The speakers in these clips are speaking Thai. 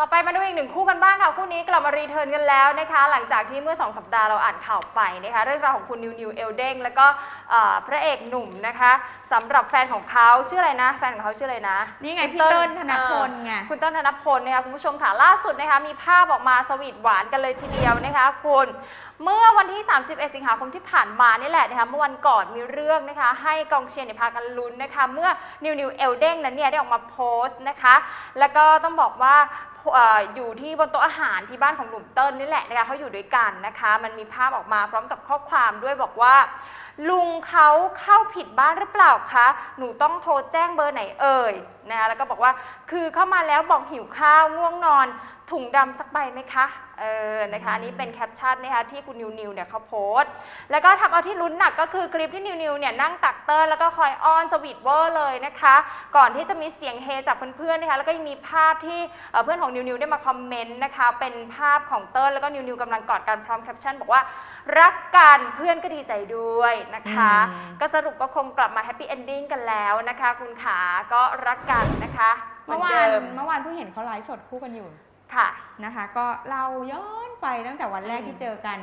อีกหนึ่งคู่กันบ้างค่ะคู่นี้กลับมารีเทิร์นกันแล้วนะคะ หลังจากที่เมื่อ 2 สัปดาห์เราอ่านข่าวไปนะคะเรื่องราวของคุณนิวนิวเอลเด้งแล้วก็เอ่อพระเอกหนุ่มนะคะสำหรับแฟนของเขาชื่ออะไรนะ แฟนของเขาชื่ออะไรนะนี่ไงคุณพี่เติ้ลธนพลไงเออคุณเติ้ลธนพลนะคะคุณผู้ชมค่ะล่าสุดนะคะมีภาพออกมาสวีทหวานกันเลยทีเดียวนะคะคุณเมื่อวันที่ 31 สิงหาคมที่ผ่านมานี่แหละนะคะเมื่อวันก่อนมีเรื่องนะคะให้กองเชียร์เนี่ยพากันลุ้นนะคะเมื่อนิวนิวเอลเด้งนั้นเนี่ยได้ออกมาโพสต์นะคะแล้วก็ต้องบอกว่าเอยู่ที่บนโต๊ะอาหารที่บ้านของหนุ่มเติ้ลนี่แหละนะคะเขาอยู่ด้วยกันนะคะ มันมีภาพออกมาพร้อมกับข้อความด้วยบอกว่า ลุงเขาเข้าผิดบ้านหรือเปล่าคะหนูต้องโทรแจ้งเบอร์ไหนเอ่ยนะคะแล้วก็บอกว่าคือเข้ามาแล้วบอกหิวข้าวง่วงนอน ถุงดำสักใบไหมคะเออนะคะอันนี้เป็นแคปชั่นนะคะที่คุณนิวนิวเนี่ยเขาโพสต์ แล้วก็ทำเอาที่ลุ้นหนักก็คือคลิปที่นิวนิวเนี่ยนั่งตักเติ้ลแล้วก็คอยอ้อนสวีทเวอร์เลยนะคะ ก่อนที่จะมีเสียงเฮจากเพื่อนๆนะคะแล้วก็ยังมีภาพที่เอ่อเพื่อนของนิวนิวได้มาคอมเมนต์นะคะ เป็นภาพของเติ้ลแล้วก็นิวนิวกำลังกอดกันพร้อมแคปชั่นบอกว่า รักกันเพื่อนก็ดีใจด้วยนะคะอืมก็สรุปก็คงกลับมาแฮปปี้เอนดิ้งกันแล้วนะคะ คุณขาก็รักกันนะคะหเมื่อมืวานดิมเมื่อวานเพิ่งเห็นเขาไลฟ์สดคู่กันอยู่ค่ะนะคะ ก็เราย้อนไปตั้งแต่วันแรกอืมที่เจอกัน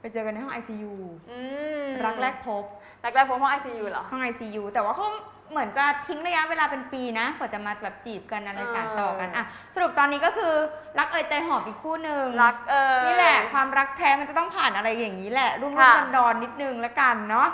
ไปเจอกันในห้อง ICU อืมรักแรกพบ รักแรกพบห้องไอซียูเหรอ ห้อง ICU แต่ว่าเขา เหมือนจะทิ้งระยะเวลาเป็นปีนะกว่าจะมาแบบจีบกันอะไรเออสานต่อกันอะสรุปตอนนี้ก็คือรักเอ่ยเตยหอมอีกคู่หนึ่งรักเออนี่แหละความรักแท้มันจะต้องผ่านอะไรอย่างนี้แหละรุ่มค่ะรุ่มดอนๆนิดนึงละกันเนาะ